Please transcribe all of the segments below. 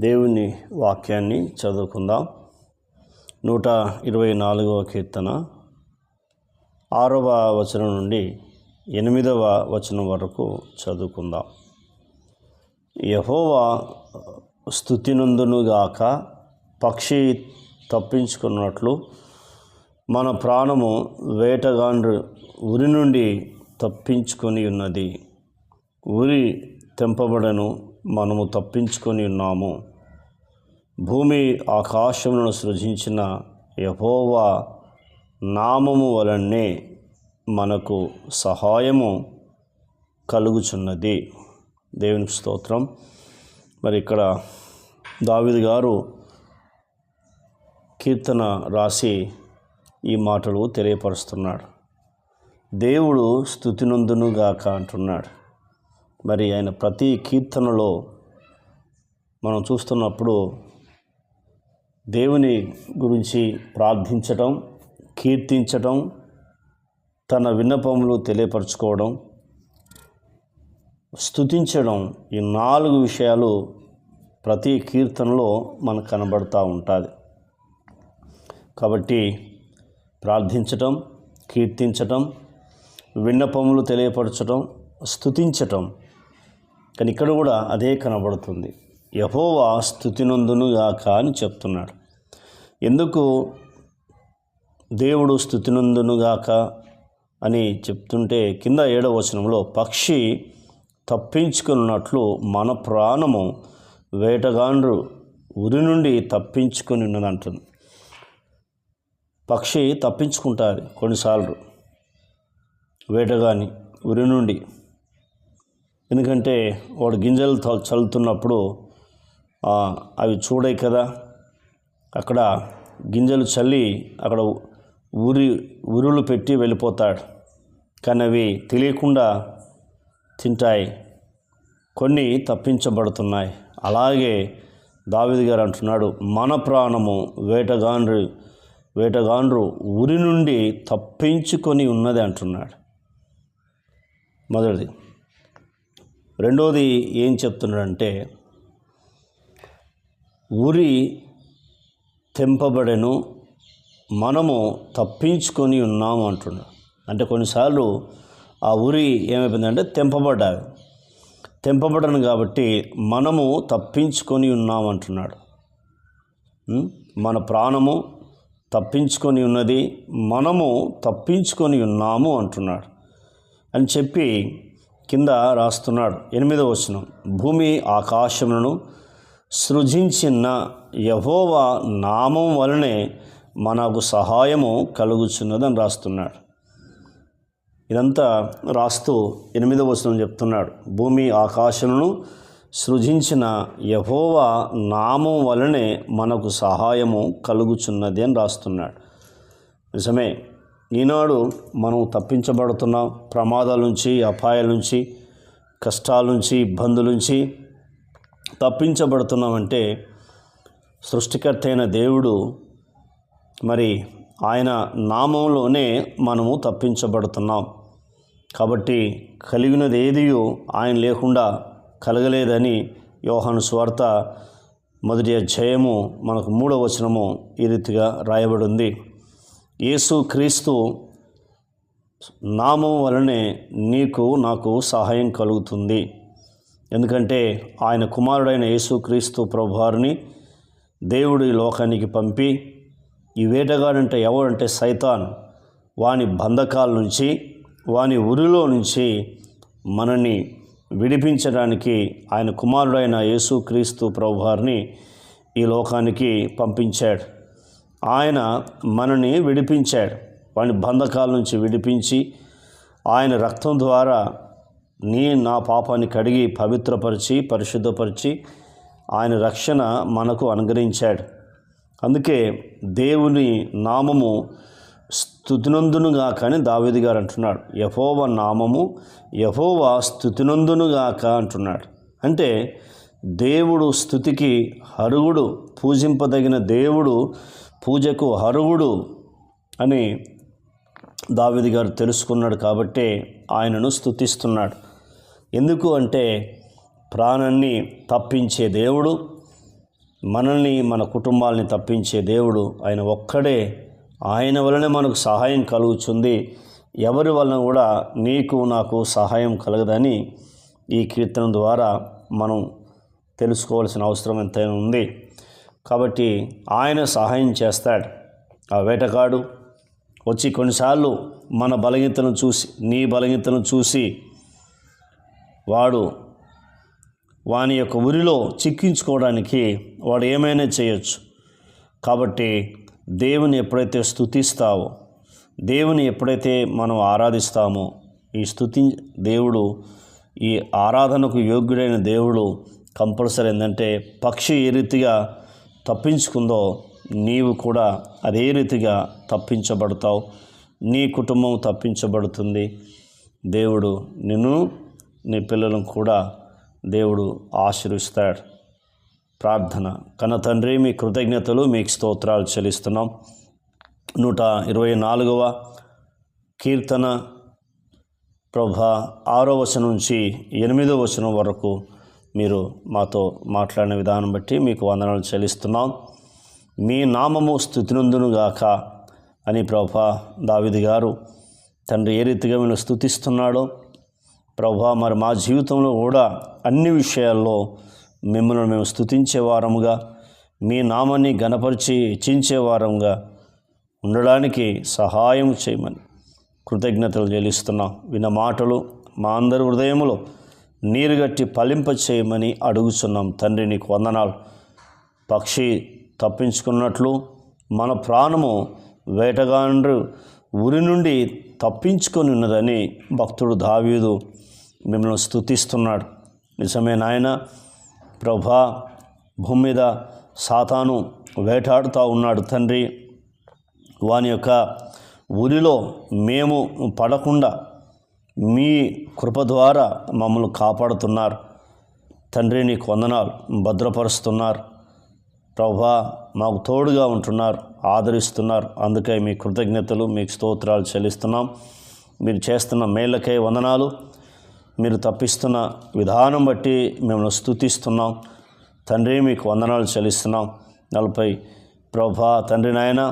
దేవుని వాక్యాన్ని చదువుకుందాం. నూట ఇరవై నాలుగవ కీర్తన. ఆరవ వచనం నుండి ఎనిమిదవ వచనం వరకు చదువుకుందాం. యహోవా స్థుతినందునుగాక పక్షి తప్పించుకున్నట్లు మన ప్రాణము వేటగాండ్రు ఉరి నుండి తప్పించుకొని ఉన్నది. ఉరి తెంపబడను మనము తప్పించుకొని ఉన్నాము. భూమి ఆకాశములను సృజించిన యహోవా నామము వలనే మనకు సహాయము కలుగుచున్నది. దేవునికి స్తోత్రం. మరి ఇక్కడ దావిది గారు కీర్తన రాసి ఈ మాటలు తెలియపరుస్తున్నాడు. దేవుడు స్థుతినందునుగాక అంటున్నాడు. మరి ఆయన ప్రతి కీర్తనలో మనం చూస్తున్నప్పుడు దేవుని గురించి ప్రార్థించటం కీర్తించటం తన విన్నపములు తెలియపరచుకోవడం స్థుతించడం ఈ నాలుగు విషయాలు ప్రతి కీర్తనలో మనకు కనబడుతూ ఉంటుంది. కాబట్టి ప్రార్థించటం కీర్తించటం విన్నపములు తెలియపరచటం స్థుతించటం కానీ ఇక్కడ కూడా అదే కనబడుతుంది. యహోవా స్థుతినందునుగాక అని చెప్తున్నాడు. ఎందుకు దేవుడు స్థుతినందునుగాక అని చెప్తుంటే కింద ఏడవ వచనంలో పక్షి తప్పించుకున్నట్లు మన ప్రాణము వేటగాండ్రు ఉరి నుండి తప్పించుకొని ఉన్నదంటుంది పక్షి తప్పించుకుంటారు కొన్నిసార్లు వేటగాని ఉరి నుండి. ఎందుకంటే వాడు గింజలు చల్లుతున్నప్పుడు అవి చూడే కదా. అక్కడ గింజలు చల్లి అక్కడ ఉరి ఉరులు పెట్టి వెళ్ళిపోతాడు. కానీ అవి తెలియకుండా తింటాయి. కొన్ని తప్పించబడుతున్నాయి. అలాగే దావిది గారు అంటున్నాడు మన ప్రాణము వేటగాండ్రు వేటగాండ్రు ఉరి నుండి తప్పించుకొని ఉన్నది అంటున్నాడు. మొదటిది. రెండోది ఏం చెప్తున్నాడంటే ఉరి తెంపబడెను. మనము తప్పించుకొని ఉన్నాము అంటున్నాడు. అంటే కొన్నిసార్లు ఆ ఉరి ఏమైపోయిందంటే తెంపబడ్డారు తెంపబడను కాబట్టి మనము తప్పించుకొని ఉన్నాము అంటున్నాడు. మన ప్రాణము తప్పించుకొని ఉన్నది మనము తప్పించుకొని ఉన్నాము అంటున్నాడు. అని చెప్పి కింద రాస్తున్నాడు. ఎనిమిదవ వచనం. భూమి ఆకాశములను సృజించిన యహోవా నామం వలనే మనకు సహాయము కలుగుచున్నదని రాస్తున్నాడు. ఇదంతా రాస్తూ ఎనిమిదవ వచనం చెప్తున్నాడు. భూమి ఆకాశమును సృజించిన యహోవా నామం వలనే మనకు సహాయము కలుగుచున్నది అని రాస్తున్నాడు. నిజమే ఈనాడు మనం తప్పించబడుతున్నాం ప్రమాదాల నుంచి అపాయాల నుంచి కష్టాల నుంచి ఇబ్బందుల నుంచి తప్పించబడుతున్నామంటే సృష్టికర్త అయిన దేవుడు మరి ఆయన నామంలోనే మనము తప్పించబడుతున్నాం. కాబట్టి కలిగినది ఏదియో ఆయన లేకుండా కలగలేదని యోహాను స్వార్త మొదటి అధ్యాయము మనకు మూడవ వచనము ఈ రీతిగా రాయబడింది. యేసు క్రీస్తు నామం వలనే నీకు నాకు సహాయం కలుగుతుంది. ఎందుకంటే ఆయన కుమారుడైన యేసుక్రీస్తు ప్రభువారిని దేవుడు ఈ లోకానికి పంపి ఈ వేటగాడంటే ఎవడంటే సైతాన్. వాని బంధకాల నుంచి వాని ఉరిలో నుంచి మనల్ని విడిపించడానికి ఆయన కుమారుడైన యేసుక్రీస్తు ప్రభువారిని ఈ లోకానికి పంపించాడు. ఆయన మనని విడిపించాడు. వాని బంధకాల నుంచి విడిపించి ఆయన రక్తం ద్వారా నీ నా పాపాన్ని కడిగి పవిత్రపరిచి పరిశుద్ధపరిచి ఆయన రక్షణ మనకు అనుగ్రహించాడు. అందుకే దేవుని నామము స్థుతినందునుగా కానీ దావేది గారు అంటున్నాడు. యహోవ నామము యహోవ స్థుతినందునుగాక అంటున్నాడు. అంటే దేవుడు స్థుతికి హరుగుడు పూజింపదగిన దేవుడు పూజకు హరుగుడు అని దావిది గారు తెలుసుకున్నాడు కాబట్టే ఆయనను స్థుతిస్తున్నాడు. ఎందుకు అంటే ప్రాణాన్ని తప్పించే దేవుడు మనల్ని మన కుటుంబాలని తప్పించే దేవుడు ఆయన ఒక్కడే. ఆయన వలనే మనకు సహాయం కలుగుతుంది. ఎవరి వలన కూడా నీకు నాకు సహాయం కలగదని ఈ కీర్తన ద్వారా మనం తెలుసుకోవాల్సిన అవసరం ఎంతైనా ఉంది. కాబట్టి ఆయన సహాయం చేస్తాడు. ఆ వేటగాడు వచ్చి కొన్నిసార్లు మన బలహీనతను చూసి నీ బలహీనతను చూసి వాడు వాని యొక్క ఉరిలో చిక్కించుకోవడానికి వాడు ఏమైనా చేయొచ్చు. కాబట్టి దేవుని ఎప్పుడైతే స్తుతిస్తావో దేవుని ఎప్పుడైతే మనం ఆరాధిస్తామో ఈ స్థుతి దేవుడు ఈ ఆరాధనకు యోగ్యుడైన దేవుడు కంపల్సరీ ఏంటంటే పక్షి ఏ రీతిగా తప్పించుకుందో నీవు కూడా అదే రీతిగా తప్పించబడతావు. నీ కుటుంబం తప్పించబడుతుంది. దేవుడు నిన్ను నీ పిల్లలను కూడా దేవుడు ఆశీర్విస్తాడు ప్రార్థన. కన్న తండ్రి మీ కృతజ్ఞతలు మీకు స్తోత్రాలు చెల్లిస్తున్నాం. నూట ఇరవై నాలుగవ కీర్తన ప్రభా ఆరో వచనం నుంచి ఎనిమిదో వచనం వరకు మీరు మాతో మాట్లాడిన విధానం బట్టి మీకు వందనాలు చెల్లిస్తున్నాం. మీ నామము స్థుతినందునుగాక అని ప్రభా దావిది గారు తండ్రి ఏ రీతిగా మీరు స్థుతిస్తున్నాడో ప్రభా మరి మా జీవితంలో కూడా అన్ని విషయాల్లో మిమ్మల్ని మేము స్థుతించేవారముగా మీ నామాన్ని గణపరిచి ఇచ్చించే వారంగా ఉండడానికి సహాయం చేయమని కృతజ్ఞతలు చెల్లిస్తున్నాం. విన్న మాటలు మా అందరి హృదయములో నీరుగట్టి ఫలింప చేయమని అడుగుచున్నాం. తండ్రి నీకు వందనాలు. పక్షి తప్పించుకున్నట్లు మన ప్రాణము వేటగాండ్రు ఉరి నుండి తప్పించుకొని ఉన్నదని భక్తుడు దావీదు. మిమ్మల్ని స్థుతిస్తున్నాడు నిజమే నాయన ప్రభా భూమి మీద సాతాను వేటాడుతూ ఉన్నాడు తండ్రి. వాని యొక్క ఉరిలో మేము పడకుండా మీ కృప ద్వారా మమ్మల్ని కాపాడుతున్నారు. తండ్రి నీకు వందనాలు. భద్రపరుస్తున్నారు. ప్రభా మాకు తోడుగా ఉంటున్నారు. ఆదరిస్తున్నారు. అందుకే మీ కృతజ్ఞతలు మీకు స్తోత్రాలు చెల్లిస్తున్నాం. మీరు చేస్తున్న మేళ్ళకై వందనాలు. మీరు తప్పిస్తున్న విధానం బట్టి మిమ్మల్ని స్తుతిస్తున్నాం. తండ్రి మీకు వందనాలు చెల్లిస్తున్నాం. నలభై ప్రభా తండ్రి నాయన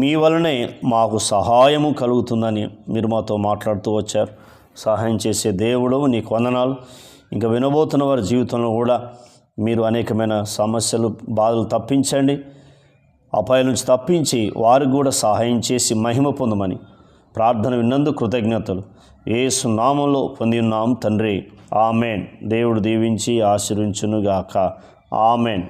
మీ వలనే మాకు సహాయము కలుగుతుందని మీరు మాతో మాట్లాడుతూ వచ్చారు. సహాయం చేసే దేవుడు నీకు వందనాలు. ఇంకా వినబోతున్న వారి జీవితంలో కూడా మీరు అనేకమైన సమస్యలు బాధలు తప్పించండి. అపాయాల నుంచి తప్పించి వారికి కూడా సహాయం చేసి మహిమ పొందమని ప్రార్థన విన్నందు కృతజ్ఞతలు. ఏ సునామంలో పొంది ఉన్నాం తండ్రి. ఆమెన్. దేవుడు దీవించి ఆశీర్వించునుగాక. ఆమెన్.